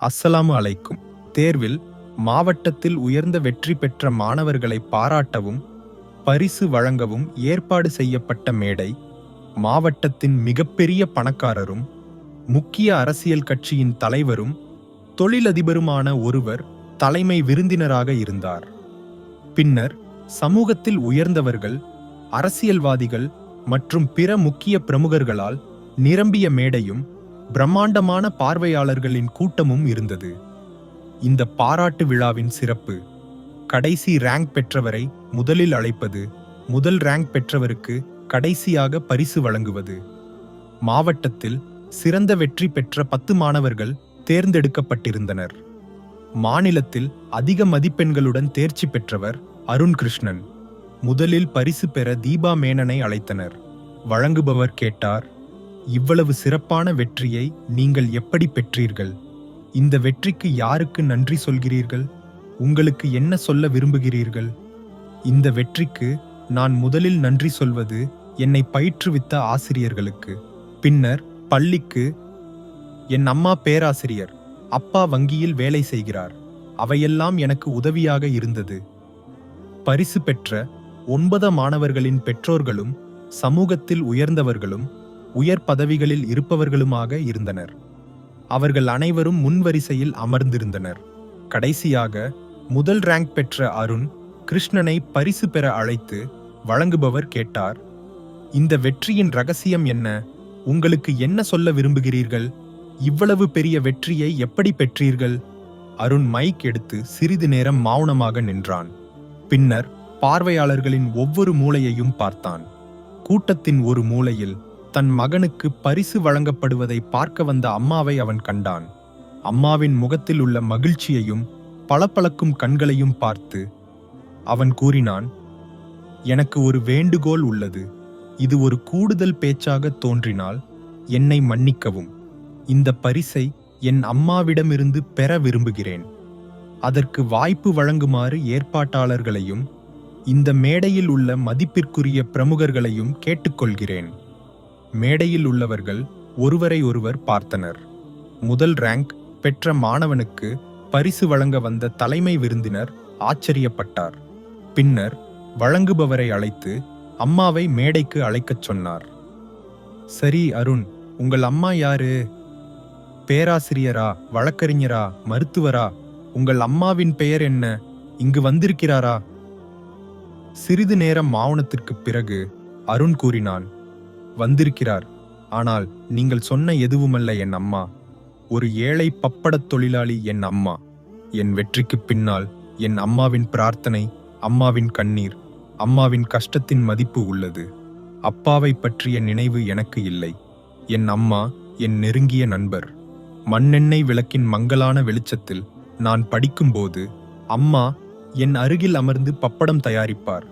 அஸ்ஸலாமு அலைக்கும். தேர்வில் மாவட்டத்தில் உயர்ந்த வெற்றி பெற்ற மாணவர்களை பாராட்டவும் பரிசு வழங்கவும் ஏற்பாடு செய்யப்பட்ட மேடை மாவட்டத்தின் மிகப்பெரிய பணக்காரரும் முக்கிய அரசியல் கட்சியின் தலைவரும் தொழிலதிபருமான ஒருவர் தலைமை விருந்தினராக இருந்தார். பின்னர் சமூகத்தில் உயர்ந்தவர்கள் அரசியல்வாதிகள் மற்றும் பிற முக்கிய பிரமுகர்களால் நிரம்பிய மேடையும் பிரம்மாண்டமான பார்வையாளர்களின் கூட்டமும் இருந்தது. இந்த பாராட்டு விழாவின் சிறப்பு கடைசி ரேங்க் பெற்றவரை முதலில் அழைப்பது முதல் ரேங்க் பெற்றவருக்கு கடைசியாக பரிசு வழங்குவது. மாவட்டத்தில் சிறந்த வெற்றி பெற்ற பத்து மாணவர்கள் தேர்ந்தெடுக்கப்பட்டிருந்தனர். மாநிலத்தில் அதிக மதிப்பெண்களுடன் தேர்ச்சி பெற்றவர் அருண் கிருஷ்ணன் முதலில் பரிசு பெற தீபா மேனனை அழைத்தனர். வழங்குபவர் கேட்டார் இவ்வளவு சிறப்பான வெற்றியை நீங்கள் எப்படி பெற்றீர்கள்? இந்த வெற்றிக்கு யாருக்கு நன்றி சொல்கிறீர்கள்? உங்களுக்கு என்ன சொல்ல விரும்புகிறீர்கள்? இந்த வெற்றிக்கு நான் முதலில் நன்றி சொல்வது என்னை பயிற்றுவித்த ஆசிரியர்களுக்கு. பின்னர் பள்ளிக்கு என் அம்மா பேராசிரியர் அப்பா வங்கியில் வேலை செய்கிறார். அவையெல்லாம் எனக்கு உதவியாக இருந்தது. பரிசு பெற்ற ஒன்பது மாணவர்களின் பெற்றோர்களும் சமூகத்தில் உயர்ந்தவர்களும் உயர் பதவிகளில் இருப்பவர்களுமாக இருந்தனர். அவர்கள் அனைவரும் முன்வரிசையில் அமர்ந்திருந்தனர். கடைசியாக முதல் ரேங்க் பெற்ற அருண் கிருஷ்ணனை பரிசு பெற அழைத்து வழங்குபவர் கேட்டார். இந்த வெற்றியின் ரகசியம் என்ன? உங்களுக்கு என்ன சொல்ல விரும்புகிறீர்கள்? இவ்வளவு பெரிய வெற்றியை எப்படி பெற்றீர்கள்? அருண் மைக் எடுத்து சிறிது நேரம் மௌனமாக நின்றான். பின்னர் பார்வையாளர்களின் ஒவ்வொரு மூலையையும் பார்த்தான். கூட்டத்தின் ஒரு மூலையில் தன் மகனுக்கு பரிசு வழங்கப்படுவதை பார்க்க வந்த அம்மாவை அவன் கண்டான். அம்மாவின் முகத்தில் உள்ள மகிழ்ச்சியையும் பளபளக்கும் கண்களையும் பார்த்து அவன் கூறினான் எனக்கு ஒரு வேண்டுகோள் உள்ளது. இது ஒரு கூடுதல் பேச்சாக தோன்றினால் என்னை மன்னிக்கவும். இந்த பரிசை என் அம்மாவிடமிருந்து பெற விரும்புகிறேன். அதற்கு வாய்ப்பு வழங்குமாறு ஏற்பாட்டாளர்களையும் இந்த மேடையில் உள்ள மதிப்பிற்குரிய பிரமுகர்களையும் கேட்டுக்கொள்கிறேன். மேடையில் உள்ளவர்கள் ஒருவரை ஒருவர் பார்த்தனர். முதல் ரேங்க் பெற்ற மாணவனுக்கு பரிசு வழங்க வந்த தலைமை விருந்தினர் ஆச்சரியப்பட்டார். பின்னர் வழங்குபவரை அழைத்து அம்மாவை மேடைக்கு அழைக்கச் சொன்னார். சரி அருண் உங்கள் அம்மா யாரு? பேராசிரியரா வழக்கறிஞரா மருத்துவரா? உங்கள் அம்மாவின் பெயர் என்ன? இங்கு வந்திருக்கிறாரா? சிறிது நேரம் மௌனத்திற்குப் பிறகு அருண் கூறினான் வந்திருக்கிறார். ஆனால் நீங்கள் சொன்ன எதுவுமல்ல என் அம்மா. ஒரு ஏழை பப்படத் தொழிலாளி என் அம்மா. என் வெற்றிக்குப் பின்னால் என் அம்மாவின் பிரார்த்தனை அம்மாவின் கண்ணீர் அம்மாவின் கஷ்டத்தின் மதிப்பு உள்ளது. அப்பாவை பற்றிய நினைவு எனக்கு இல்லை. என் அம்மா என் நெருங்கிய நண்பர். மண்ணெண்ணெய் விளக்கின் மங்கலான வெளிச்சத்தில் நான் படிக்கும்போது அம்மா என் அருகில் அமர்ந்து பப்படம் தயாரிப்பார்.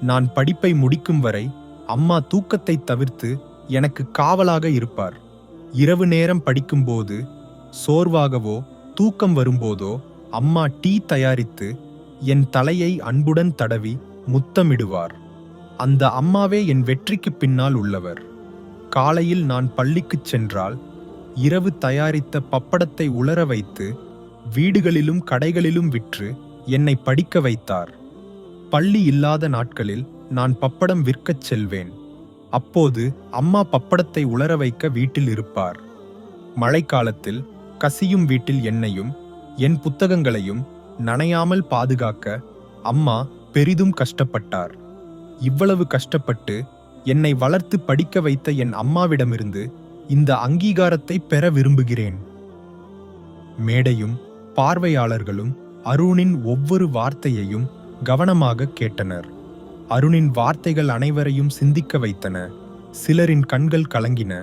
நான் படிப்பை முடிக்கும் வரை அம்மா தூக்கத்தை தவிர்த்து எனக்கு காவலாக இருப்பார். இரவு நேரம் படிக்கும்போது சோர்வாகவோ தூக்கம் வரும்போதோ அம்மா டீ தயாரித்து என் தலையை அன்புடன் தடவி முத்தமிடுவார். அந்த அம்மாவே என் வெற்றிக்கு பின்னால் உள்ளவர். காலையில் நான் பள்ளிக்குச் சென்றால் இரவு தயாரித்த பப்படத்தை உலர வைத்து வீடுகளிலும் கடைகளிலும் விற்று என்னை படிக்க வைத்தார். பள்ளி இல்லாத நாட்களில் நான் பப்படம் விற்கச் செல்வேன். அப்போது அம்மா பப்படத்தை உலர வைக்க வீட்டில் இருப்பார். மழைக்காலத்தில் கசியும் வீட்டில் என்னையும் என் புத்தகங்களையும் நனையாமல் பாதுகாக்க அம்மா பெரிதும் கஷ்டப்பட்டார். இவ்வளவு கஷ்டப்பட்டு என்னை வளர்த்து படிக்க வைத்த என் அம்மாவிடமிருந்து இந்த அங்கீகாரத்தை பெற விரும்புகிறேன். மேடையும் பார்வையாளர்களும் அருணின் ஒவ்வொரு வார்த்தையையும் கவனமாக கேட்டனர். அருணின் வார்த்தைகள் அனைவரையும் சிந்திக்க வைத்தன. சிலரின் கண்கள் கலங்கின.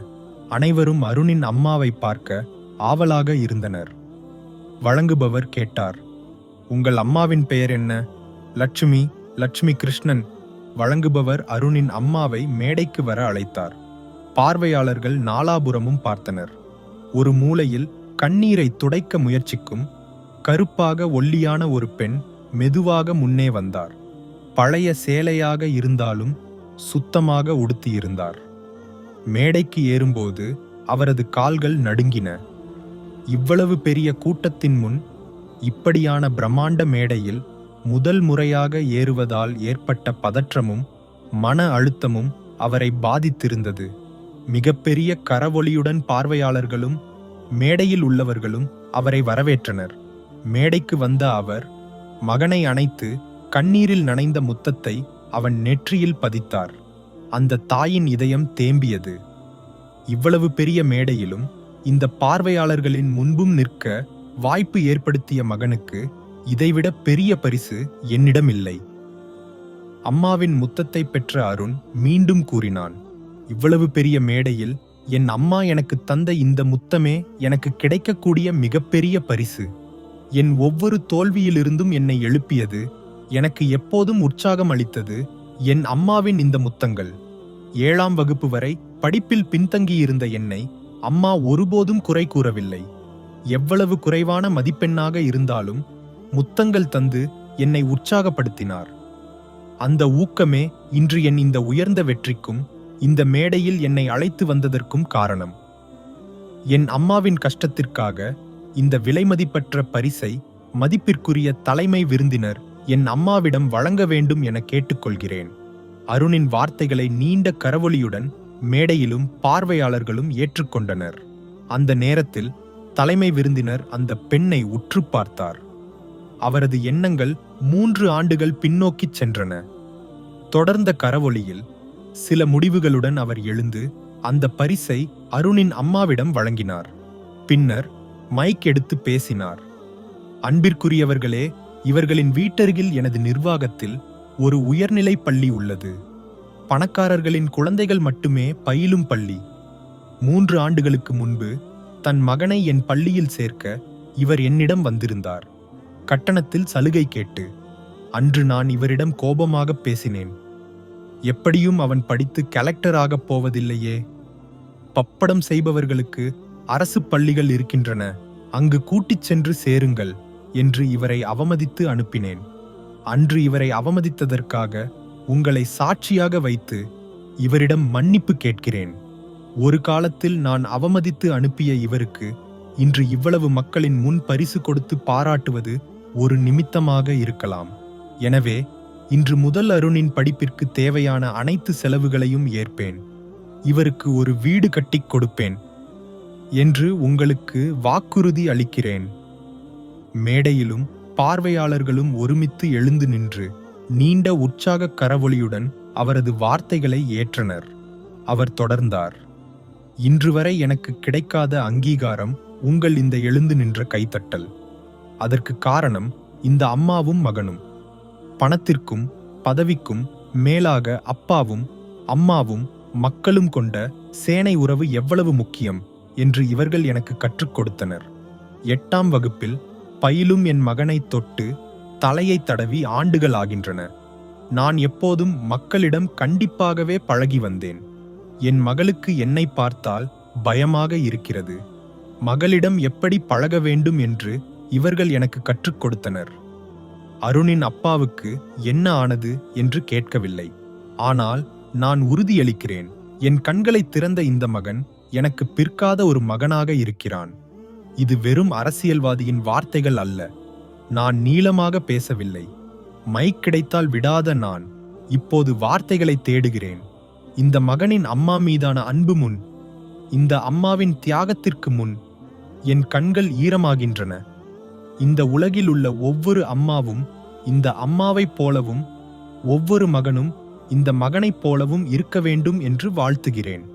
அனைவரும் அருணின் அம்மாவை பார்க்க ஆவலாக இருந்தனர். வழங்குபவர் கேட்டார் உங்கள் அம்மாவின் பெயர் என்ன? லட்சுமி லட்சுமி கிருஷ்ணன் வழங்குபவர் அருணின் அம்மாவை மேடைக்கு வர அழைத்தார். பார்வையாளர்கள் நாலாபுரமும் பார்த்தனர். ஒரு மூலையில் கண்ணீரை துடைக்க முயற்சிக்கும் கருப்பாக ஒல்லியான ஒரு பெண் மெதுவாக முன்னே வந்தார். பழைய சேலையாக இருந்தாலும் சுத்தமாக உடுத்தியிருந்தார். மேடைக்கு ஏறும்போது அவரது கால்கள் நடுங்கின. இவ்வளவு பெரிய கூட்டத்தின் முன் இப்படியான பிரம்மாண்ட மேடையில் முதல் முறையாக ஏறுவதால் ஏற்பட்ட பதற்றமும் மன அழுத்தமும் அவரை பாதித்திருந்தது. மிகப்பெரிய கரவொலியுடன் பார்வையாளர்களும் மேடையில் உள்ளவர்களும் அவரை வரவேற்றனர். மேடைக்கு வந்த அவர் மகனை அணைத்து கண்ணீரில் நனைந்த முத்தத்தை அவன் நெற்றியில் பதித்தார். அந்த தாயின் இதயம் தேம்பியது. இவ்வளவு பெரிய மேடையிலும் இந்த பார்வையாளர்களின் முன்பும் நிற்க வாய்ப்பு ஏற்படுத்திய மகனுக்கு இதைவிட பெரிய பரிசு என்னிடம் இல்லை அம்மாவின் முத்தத்தை பெற்ற அருண் மீண்டும் கூறினான் இவ்வளவு பெரிய மேடையில் என் அம்மா எனக்கு தந்த இந்த முத்தமே எனக்கு கிடைக்கக்கூடிய மிகப்பெரிய பரிசு. என் ஒவ்வொரு தோல்வியிலிருந்தும் என்னை எழுப்பியது எனக்கு எப்போதும் உற்சாகம் அளித்தது என் அம்மாவின் இந்த முத்தங்கள். ஏழாம் வகுப்பு வரை படிப்பில் பின்தங்கியிருந்த என்னை அம்மா ஒருபோதும் குறை கூறவில்லை. எவ்வளவு குறைவான மதிப்பெண்ணாக இருந்தாலும் முத்தங்கள் தந்து என்னை உற்சாகப்படுத்தினார். அந்த ஊக்கமே இன்று என் இந்த உயர்ந்த வெற்றிக்கும் இந்த மேடையில் என்னை அழைத்து வந்ததற்கும் காரணம். என் அம்மாவின் கஷ்டத்திற்காக இந்த விலைமதிப்பற்ற பரிசை மதிப்பிற்குரிய தலைமை விருந்தினர் என் அம்மாவிடம் வழங்க வேண்டும் என கேட்டுக்கொள்கிறேன். அருணின் வார்த்தைகளை நீண்ட கரவொலியுடன் மேடையிலும் பார்வையாளர்களும் ஏற்றுக்கொண்டனர். அந்த நேரத்தில் தலைமை விருந்தினர் அந்த பெண்ணை உற்று பார்த்தார். அவரது எண்ணங்கள் மூன்று ஆண்டுகள் பின்னோக்கிச் சென்றன. தொடர்ந்த கரவொலியில் சில முடிவுகளுடன் அவர் எழுந்து அந்த பரிசை அருணின் அம்மாவிடம் வழங்கினார். பின்னர் மைக் எடுத்து பேசினார். அன்பிற்குரியவர்களே இவர்களின் வீட்டருகில் எனது நிர்வாகத்தில் ஒரு உயர்நிலை பள்ளி உள்ளது. பணக்காரர்களின் குழந்தைகள் மட்டுமே பயிலும் பள்ளி. மூன்று ஆண்டுகளுக்கு முன்பு தன் மகனை என் பள்ளியில் சேர்க்க இவர் என்னிடம் வந்திருந்தார். கட்டணத்தில் சலுகை கேட்டு அன்று நான் இவரிடம் கோபமாக பேசினேன். எப்படியும் அவன் படித்து கலெக்டர் ஆகப் போவதில்லையே. பப்படம் செய்பவர்களுக்கு அரசு பள்ளிகள் இருக்கின்றன. அங்கு கூட்டிச் சென்று சேருங்கள். என்று இவரை அவமதித்து அனுப்பினேன். அன்று இவரை அவமதித்ததற்காக உங்களை சாட்சியாக வைத்து இவரிடம் மன்னிப்பு கேட்கிறேன். ஒரு காலத்தில் நான் அவமதித்து அனுப்பிய இவருக்கு இன்று இவ்வளவு மக்களின் முன் பரிசு கொடுத்து பாராட்டுவது ஒரு நிமித்தமாக இருக்கலாம். எனவே இன்று முதல் அருணின் படிப்பிற்கு தேவையான அனைத்து செலவுகளையும் ஏற்பேன். இவருக்கு ஒரு வீடு கட்டிக் கொடுப்பேன் என்று உங்களுக்கு வாக்குறுதி அளிக்கிறேன். மேடையிலும் பார்வையாளர்களும் ஒருமித்து எழுந்து நின்று நீண்ட உற்சாக கரவொலியுடன் அவரது வார்த்தைகளை ஏற்றனர். அவர் தொடர்ந்தார் இன்று வரை எனக்கு கிடைக்காத அங்கீகாரம் உங்கள் இந்த எழுந்து நின்ற கைத்தட்டல். அதற்கு காரணம் இந்த அம்மாவும் மகனும். பணத்திற்கும் பதவிக்கும் மேலாக அப்பாவும் அம்மாவும் மக்களும் கொண்ட சேனை உறவு எவ்வளவு முக்கியம் என்று இவர்கள் எனக்கு கற்றுக் கொடுத்தனர். எட்டாம் வகுப்பில் பயிலும் என் மகனை தொட்டு தலையை தடவி ஆண்டுகள் ஆகின்றன நான் எப்போதும் மக்களிடம் கண்டிப்பாகவே பழகி வந்தேன். என் மகளுக்கு என்னை பார்த்தால் பயமாக இருக்கிறது. மகளிடம் எப்படி பழக வேண்டும் என்று இவர்கள் எனக்கு கற்றுக் கொடுத்தனர். அருணின் அப்பாவுக்கு என்ன ஆனது என்று கேட்கவில்லை. ஆனால் நான் உறுதியளிக்கிறேன். என் கண்களை திறந்த இந்த மகன் எனக்கு பிற்காத ஒரு மகனாக இருக்கிறான். இது வெறும் அரசியல்வாதியின் வார்த்தைகள் அல்ல. நான் நீளமாக பேசவில்லை. மைக் கிடைத்தால் விடாத நான். இப்போது வார்த்தைகளை தேடுகிறேன். இந்த மகனின் அம்மா மீதான அன்பு முன் இந்த அம்மாவின் தியாகத்திற்கு முன் என் கண்கள் ஈரமாகின்றன. இந்த உலகில் உள்ள ஒவ்வொரு அம்மாவும் இந்த அம்மாவைப் போலவும் ஒவ்வொரு மகனும் இந்த மகனைப் போலவும் இருக்க வேண்டும் என்று வாழ்த்துகிறேன்.